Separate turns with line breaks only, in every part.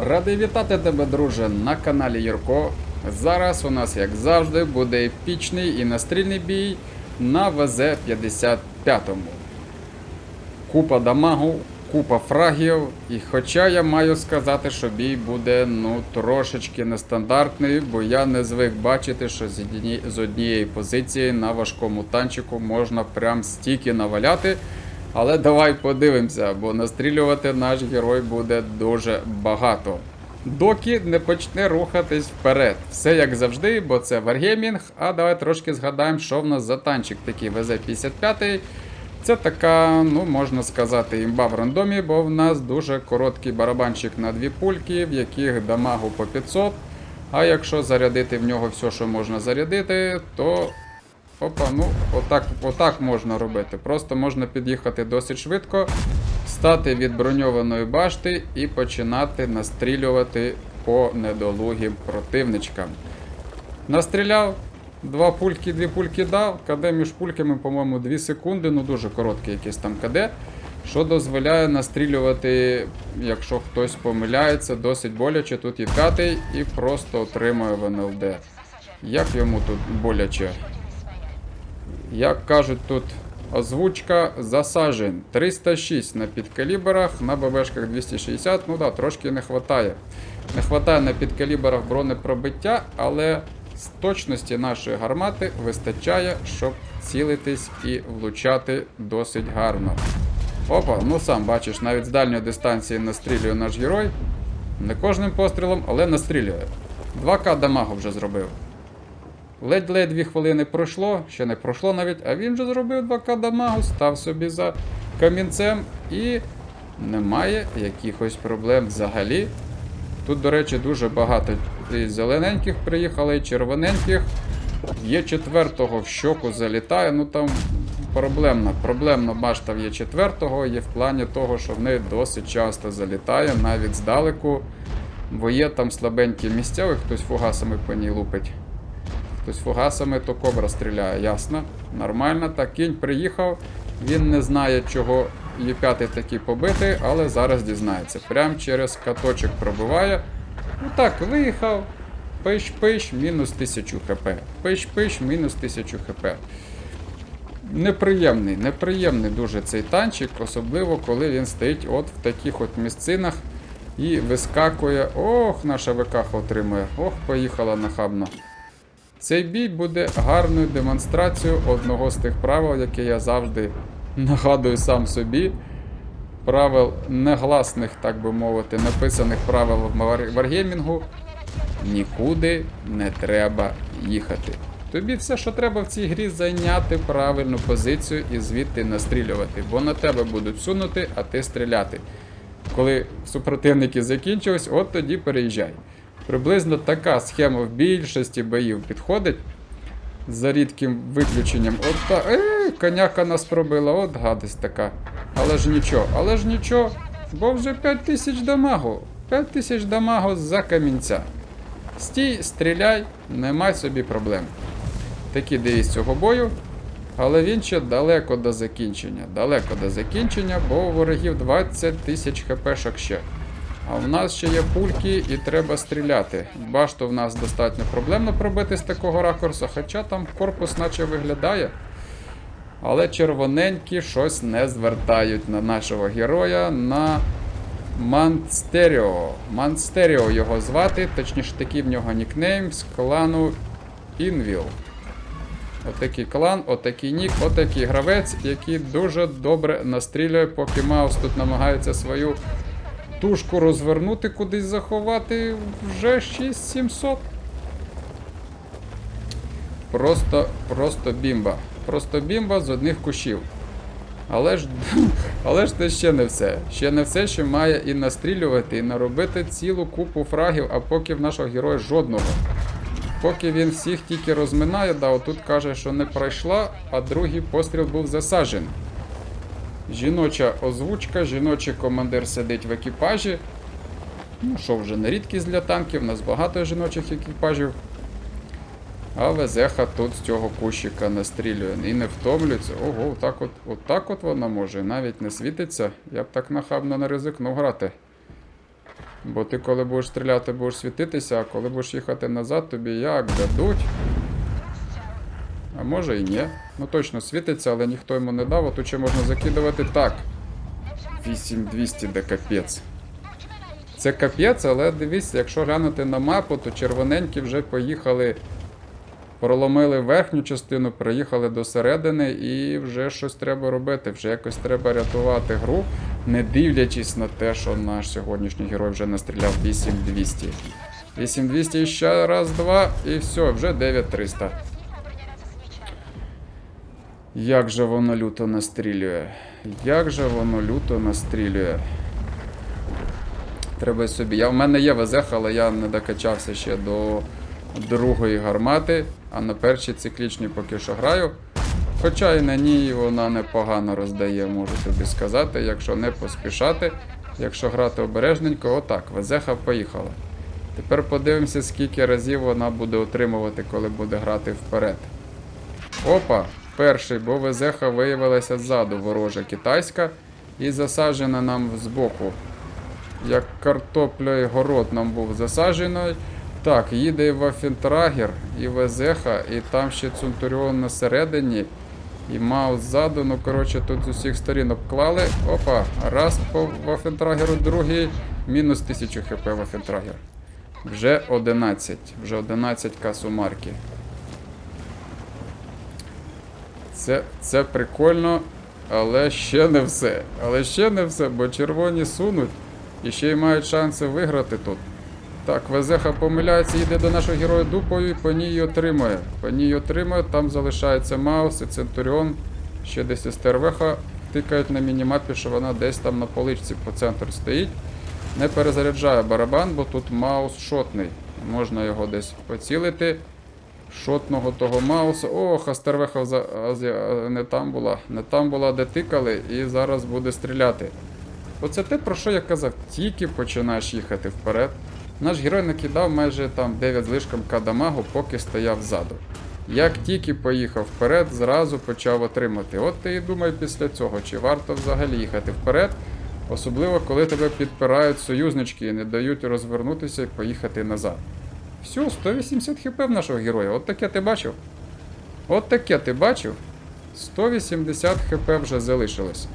Радий вітати тебе, друже, на каналі Юрко. Зараз у нас, як завжди, буде епічний і настрільний бій на ВЗ-55. Купа дамагу, купа фрагів. І хоча я маю сказати, що бій буде ну трошечки нестандартний, бо я не звик бачити, що з, одні... з однієї позиції на важкому танчику можна прям стільки наваляти. Але давай подивимося, бо настрілювати наш герой буде дуже багато. Доки не почне рухатись вперед. Все як завжди, бо це Wargaming. А давай трошки згадаємо, що в нас за танчик такий ВЗ-55. Це така, ну можна сказати, імба в рандомі, бо в нас дуже короткий барабанчик на дві пульки, в яких дамагу по 500. А якщо зарядити в нього все, що можна зарядити, то Опа, ну отак, отак можна робити. Просто можна під'їхати досить швидко, стати від броньованої башти і починати настрілювати по недолугим противничкам. Настріляв, два пульки, дві пульки дав. КД між пульками, по-моєму, 2 секунди, ну дуже короткий якийсь там КД. Що дозволяє настрілювати, якщо хтось помиляється, досить боляче. Тут і і просто отримує в НЛД. Як йому тут боляче? Як кажуть тут озвучка засажен 306 на підкаліберах, на ББшках 260, ну да, трошки не вистачає. Не вистачає на підкаліберах бронепробиття, але з точності нашої гармати вистачає, щоб цілитись і влучати досить гарно. Опа, ну сам бачиш, навіть з дальньої дистанції настрілює наш герой. Не кожним пострілом, але настрілює. 2К дамагу вже зробив. Ледь-ледь дві хвилини пройшло, ще не пройшло навіть, а він вже зробив 2К дамагу, став собі за камінцем і немає якихось проблем взагалі. Тут, до речі, дуже багато і зелененьких приїхало, і червоненьких. Є четвертого в щоку залітає, ну там проблемна. Проблемна башта в є четвертого, є в плані того, що в неї досить часто залітає, навіть здалеку. Бо є там слабенькі місця, ой, хтось фугасами по ній лупить. Хтось фугасами, то кобра стріляє, ясно. Нормально, так кінь приїхав. Він не знає, чого Є5 такий побитий, але зараз дізнається. Прям через каточок пробиває. Ну так, виїхав. Пиш-пиш, мінус 1000 хп. Пиш-пиш, мінус 1000 хп. Неприємний, неприємний дуже цей танчик, особливо коли він стоїть от в таких от місцинах і вискакує. Ох, наша ВК отримує. Ох, поїхала нахабно. Цей бій буде гарною демонстрацією одного з тих правил, яке я завжди нагадую сам собі. Правил негласних, так би мовити, написаних правил варгеймінгу. Нікуди не треба їхати. Тобі все, що треба в цій грі, зайняти правильну позицію і звідти настрілювати, бо на тебе будуть сунути, а ти стріляти. Коли супротивники закінчились, от тоді переїжджай. Приблизно така схема в більшості боїв підходить. За рідким виключенням. От та. Е, коняка нас пробила, от гадость така. Але ж нічого, але ж нічого. Бо вже 5000 дамагу. 5000 дамагу за камінця. Стій, стріляй, немає собі проблем. Такі дивіться цього бою. Але він ще далеко до закінчення. Далеко до закінчення, бо у ворогів 20 тисяч хпшок ще. А в нас ще є пульки і треба стріляти. Башту в нас достатньо проблемно пробити з такого ракурсу, хоча там корпус наче виглядає. Але червоненькі щось не звертають на нашого героя на Манстеріо. Манстеріо його звати, точніше такий в нього нікнейм з клану Інвіл. Отакий клан, отакий нік, отакий гравець, який дуже добре настрілює, поки Маус тут намагається свою тушку розвернути, кудись заховати вже 6700. Просто, просто бімба. Просто бімба з одних кущів. Але ж, але ж це ще не все. Ще не все, що має і настрілювати, і наробити цілу купу фрагів, а поки в нашого героя жодного. Поки він всіх тільки розминає, да, отут каже, що не пройшла, а другий постріл був засаджений. Жіноча озвучка, жіночий командир сидить в екіпажі. Ну, що вже не рідкість для танків, у нас багато жіночих екіпажів. А Везеха тут з цього кущика настрілює і не втомлюється. Ого, отак от, отак от вона може. Навіть не світиться. Я б так нахабно не ризикнув грати. Бо ти коли будеш стріляти, будеш світитися, а коли будеш їхати назад, тобі як дадуть. А може і ні. Ну точно світиться, але ніхто йому не дав, ще можна закидувати так. 8200 де капець. Це капець, але дивись, якщо глянути на мапу, то червоненькі вже поїхали, проломили верхню частину, приїхали до середини і вже щось треба робити. Вже якось треба рятувати гру, не дивлячись на те, що наш сьогоднішній герой вже настріляв 8200. 8200 і ще раз, два, і все, вже 9300. Як же воно люто настрілює? Як же воно люто настрілює? Треба собі. Я, в мене є ВЗХ, але я не докачався ще до другої гармати, а на першій циклічній поки що граю. Хоча і на ній вона непогано роздає, можу тобі сказати, якщо не поспішати, якщо грати обережненько, отак, ВЗХ поїхала. Тепер подивимося, скільки разів вона буде отримувати, коли буде грати вперед. Опа, перший, бо ВЗХ виявилася ззаду ворожа китайська і засаджена нам збоку. Як картопля і город нам був засаджений. Так, їде і Вафентрагер, і Везеха, і там ще Цунтуріон на середині, і Маус ззаду. Ну, коротше, тут з усіх сторін обклали. Опа, раз по Вафентрагеру, другий, мінус 1000 хп Вафентрагер. Вже 11, вже 11 касумарки. Це, це прикольно, але ще не все. Але ще не все, бо червоні сунуть і ще й мають шанси виграти тут. Так, Везеха помиляється, йде до нашого героя дупою і по ній отримує. По ній отримує, там залишається Маус і Центуріон. Ще десь із Тервеха тикають на мінімапі, що вона десь там на поличці по центру стоїть. Не перезаряджає барабан, бо тут Маус шотний. Можна його десь поцілити. Шотного того Мауса. Ох, Астервеха не там була. Не там була, де тикали, і зараз буде стріляти. Оце те, про що я казав, тільки починаєш їхати вперед. Наш герой накидав майже там 9 злишком кадамагу, поки стояв ззаду. Як тільки поїхав вперед, зразу почав отримати. От ти і думай після цього, чи варто взагалі їхати вперед, особливо коли тебе підпирають союзнички і не дають розвернутися і поїхати назад. Все, 180 хп в нашого героя. От таке ти бачив? От таке ти бачив? 180 хп вже залишилось.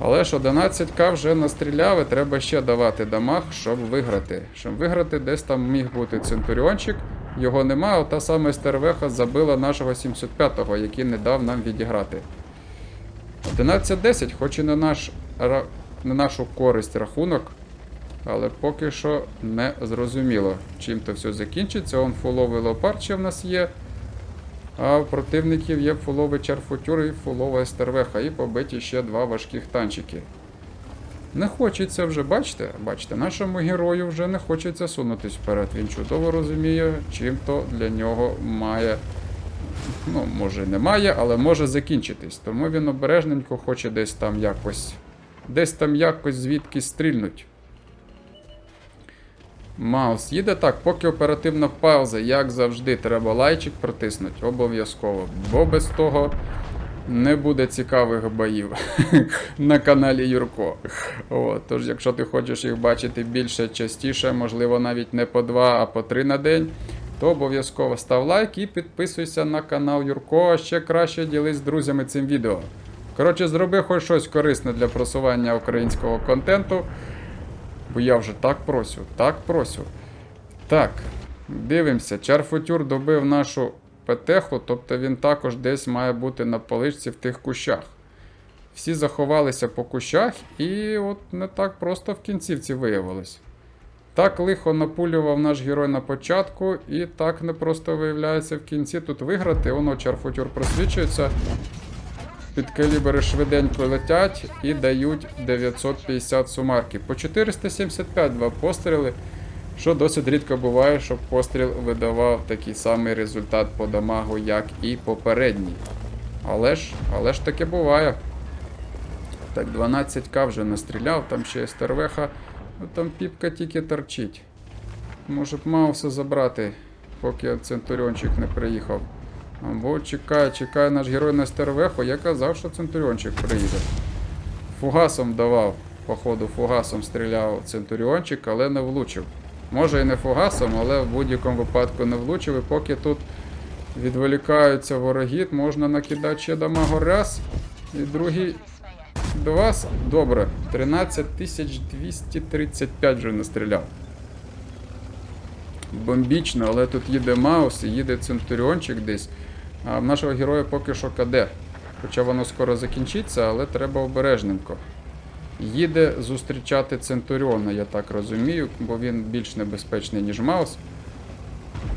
Але ж 11к вже настріляв і треба ще давати дамаг, щоб виграти. Щоб виграти, десь там міг бути Центуріончик, його нема, а та сама Стервеха забила нашого 705-го, який не дав нам відіграти. 11-10, хоч і не, наш, не нашу користь рахунок, але поки що не зрозуміло, чим то все закінчиться. Он фуловий леопард ще в нас є. А в противників є фуловий чарфутюр і фулова естервеха, і побиті ще два важких танчики. Не хочеться вже, бачите, бачите, нашому герою вже не хочеться сунутись вперед. Він чудово розуміє, чим то для нього має. Ну, може, не має, але може закінчитись. Тому він обережненько хоче десь там якось. Десь там якось звідки стрільнуть. Маус їде так, поки оперативна пауза, як завжди, треба лайчик протиснути, обов'язково. Бо без того не буде цікавих боїв на каналі Юрко. От, тож, якщо ти хочеш їх бачити більше, частіше, можливо, навіть не по два, а по три на день, то обов'язково став лайк і підписуйся на канал Юрко, а ще краще ділись з друзями цим відео. Коротше, зроби хоч щось корисне для просування українського контенту. Бо я вже так просю, так просю. Так, дивимося. Чарфутюр добив нашу петеху, тобто він також десь має бути на поличці в тих кущах. Всі заховалися по кущах, і от не так просто в кінцівці виявилось. Так лихо напулював наш герой на початку, і так не просто виявляється в кінці тут виграти. Воно чарфутюр просвічується. Підкалібри швиденько летять і дають 950 сумарки. По 475 два постріли, що досить рідко буває, щоб постріл видавав такий самий результат по дамагу, як і попередній. Але ж, але ж таке буває. Так, 12к вже настріляв, там ще є стервеха, ну там піпка тільки торчить. Може б Мауса забрати, поки Центуріончик не приїхав. Або чекає, чекає наш герой на стервеху, я казав, що Центуріончик приїде. Фугасом давав. Походу, фугасом стріляв Центуріончик, але не влучив. Може і не фугасом, але в будь-якому випадку не влучив. І поки тут відволікаються вороги, можна накидати ще дамагу раз. І другий до вас. Добре. 13235 вже настріляв. Бомбічно, але тут їде Маус і їде Центуріончик десь. А в нашого героя поки що КД. Хоча воно скоро закінчиться, але треба обережненько. Їде зустрічати Центуріона, я так розумію, бо він більш небезпечний, ніж Маус.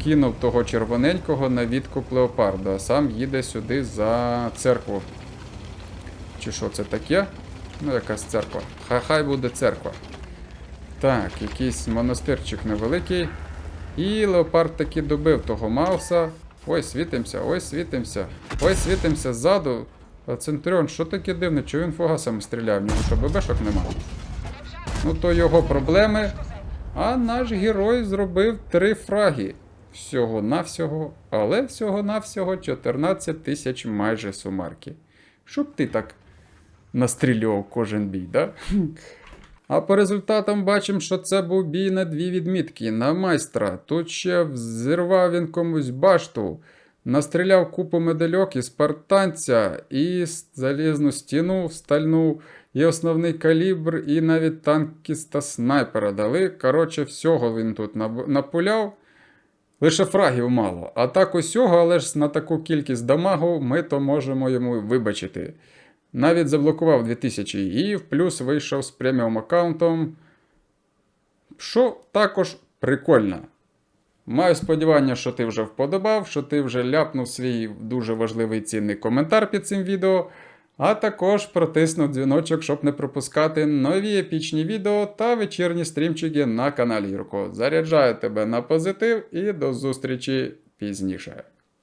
Кинув того червоненького на відкуп леопарда, а сам їде сюди за церкву. Чи що це таке? Ну, якась церква. Хай буде церква. Так, якийсь монастирчик невеликий. І леопард таки добив того Мауса. Ой, світимося, ой, світимося. Ой, світимося ззаду. А Центуріон, що таке дивне? Чого він фугасами стріляє? В нього що ББшок нема? Ну, то його проблеми. А наш герой зробив три фраги. Всього-навсього, але всього-навсього 14 тисяч майже сумарки. Щоб ти так настрілював кожен бій, да? А по результатам бачимо, що це був бій на дві відмітки на майстра. Тут ще взірвав він комусь башту, настріляв купу медальок і спартанця, і залізну стіну стальну, і основний калібр, і навіть танкіста снайпера дали. Коротше, всього він тут напуляв. Лише фрагів мало. А так усього, але ж на таку кількість дамагу ми то можемо йому вибачити. Навіть заблокував 2000 і в плюс вийшов з преміум аккаунтом. Що також прикольно. Маю сподівання, що ти вже вподобав, що ти вже ляпнув свій дуже важливий цінний коментар під цим відео, а також протиснув дзвіночок, щоб не пропускати нові епічні відео та вечірні стрімчики на каналі Юрко. Заряджаю тебе на позитив і до зустрічі пізніше.